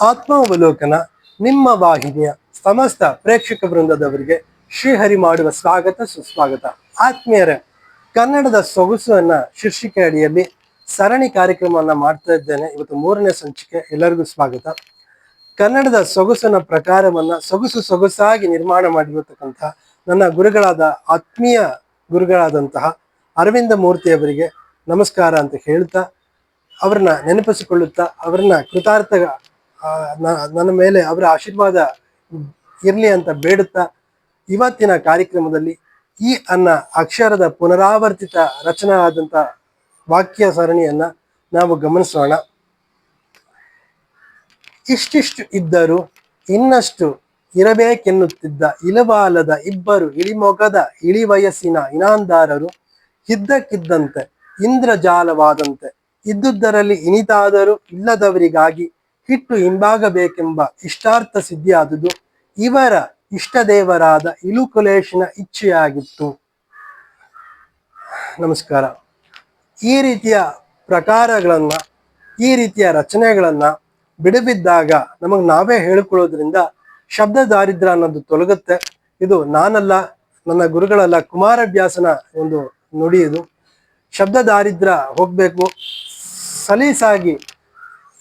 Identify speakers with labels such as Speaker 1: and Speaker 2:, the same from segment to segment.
Speaker 1: ಆತ್ಮಾವಲೋಕನ ನಿಮ್ಮ ವಾಹಿನಿಯ ಸಮಸ್ತ ಪ್ರೇಕ್ಷಕ ವೃಂದದವರಿಗೆ ಶ್ರೀಹರಿ ಮಾಡುವ ಸ್ವಾಗತ, ಸುಸ್ವಾಗತ. ಆತ್ಮೀಯರ, ಕನ್ನಡದ ಸೊಗಸನ್ನ ಶೀರ್ಷಿಕೆ ಅಡಿಯಲ್ಲಿ ಸರಣಿ ಕಾರ್ಯಕ್ರಮವನ್ನ ಮಾಡ್ತಾ ಇದ್ದೇನೆ. ಇವತ್ತು ಮೂರನೇ ಸಂಚಿಕೆ ಎಲ್ಲರಿಗೂ ಸ್ವಾಗತ. ಕನ್ನಡದ ಸೊಗಸನ ಪ್ರಕಾರವನ್ನ ಸೊಗಸು ಸೊಗಸಾಗಿ ನಿರ್ಮಾಣ ಮಾಡಿರತಕ್ಕಂತಹ ನನ್ನ ಗುರುಗಳಾದ ಆತ್ಮೀಯ ಗುರುಗಳಾದಂತಹ ಅರವಿಂದ ಮೂರ್ತಿಯವರಿಗೆ ನಮಸ್ಕಾರ ಅಂತ ಹೇಳ್ತಾ, ಅವ್ರನ್ನ ನೆನಪಿಸಿಕೊಳ್ಳುತ್ತಾ, ಅವ್ರನ್ನ ಕೃತಾರ್ಥ ನನ್ನ ಮೇಲೆ ಅವರ ಆಶೀರ್ವಾದ ಇರಲಿ ಅಂತ ಬೇಡುತ್ತಾ ಇವತ್ತಿನ ಕಾರ್ಯಕ್ರಮದಲ್ಲಿ ಈ ಅನ್ನ ಅಕ್ಷರದ ಪುನರಾವರ್ತಿತ ರಚನೆ ಆದಂತ ವಾಕ್ಯ ಸರಣಿಯನ್ನ ನಾವು ಗಮನಿಸೋಣ. ಇಷ್ಟಿಷ್ಟು ಇದ್ದರೂ ಇನ್ನಷ್ಟು ಇರಬೇಕೆನ್ನುತ್ತಿದ್ದ ಇಲವಾಲದ ಇಬ್ಬರು ಇಳಿಮೊಗದ ಇಳಿವಯಸ್ಸಿನ ಇನಾಂದಾರರು ಇದ್ದಕ್ಕಿದ್ದಂತೆ ಇಂದ್ರಜಾಲವಾದಂತೆ ಇದ್ದುದರಲ್ಲಿ ಇನಿತಾದರೂ ಇಲ್ಲದವರಿಗಾಗಿ ಹಿಟ್ಟು ಹಿಂಬಾಗಬೇಕೆಂಬ ಇಷ್ಟಾರ್ಥ ಸಿದ್ಧಿಯಾದುದು ಇವರ ಇಷ್ಟದೇವರಾದ ಇಲುಕುಲೇಶನ ಇಚ್ಛೆಯಾಗಿತ್ತು. ನಮಸ್ಕಾರ. ಈ ರೀತಿಯ ಪ್ರಕಾರಗಳನ್ನ, ಈ ರೀತಿಯ ರಚನೆಗಳನ್ನ ಬಿಡಬಿದ್ದಾಗ ನಮಗೆ ನಾವೇ ಹೇಳಿಕೊಳ್ಳೋದ್ರಿಂದ ಶಬ್ದ ದಾರಿದ್ರ್ಯ ಅನ್ನೋದು ತೊಲಗುತ್ತೆ. ಇದು ನಾನಲ್ಲ, ನನ್ನ ಗುರುಗಳಲ್ಲ ಕುಮಾರವ್ಯಾಸನ ಒಂದು ನುಡಿಯುದು ಇದು. ಶಬ್ದ ದಾರಿದ್ರ್ಯ ಹೋಗಬೇಕು, ಸಲೀಸಾಗಿ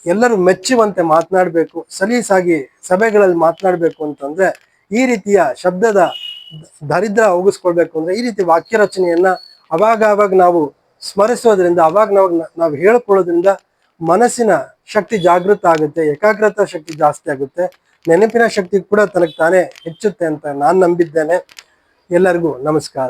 Speaker 1: ಎಲ್ಲರೂ ಮೆಚ್ಚುವಂತೆ ಮಾತನಾಡಬೇಕು, ಸಲೀಸಾಗಿ ಸಭೆಗಳಲ್ಲಿ ಮಾತನಾಡಬೇಕು ಅಂತಂದ್ರೆ ಈ ರೀತಿಯ ಶಬ್ದದ ದರಿದ್ರ ಹೋಗಿಸ್ಕೊಳ್ಬೇಕು ಅಂದ್ರೆ ಈ ರೀತಿ ವಾಕ್ಯ ರಚನೆಯನ್ನ ಅವಾಗ ಅವಾಗ ನಾವು ಸ್ಮರಿಸೋದ್ರಿಂದ, ಅವಾಗ ನಾವು ನಾವು ಹೇಳ್ಕೊಳ್ಳೋದ್ರಿಂದ ಮನಸ್ಸಿನ ಶಕ್ತಿ ಜಾಗೃತ ಆಗುತ್ತೆ, ಏಕಾಗ್ರತಾ ಶಕ್ತಿ ಜಾಸ್ತಿ ಆಗುತ್ತೆ. ನೆನಪಿನ ಶಕ್ತಿ ಕೂಡ ತನಗೆ ತಾನೇ ಹೆಚ್ಚುತ್ತೆ ಅಂತ ನಾನು ನಂಬಿದ್ದೇನೆ. ಎಲ್ಲರಿಗೂ ನಮಸ್ಕಾರ.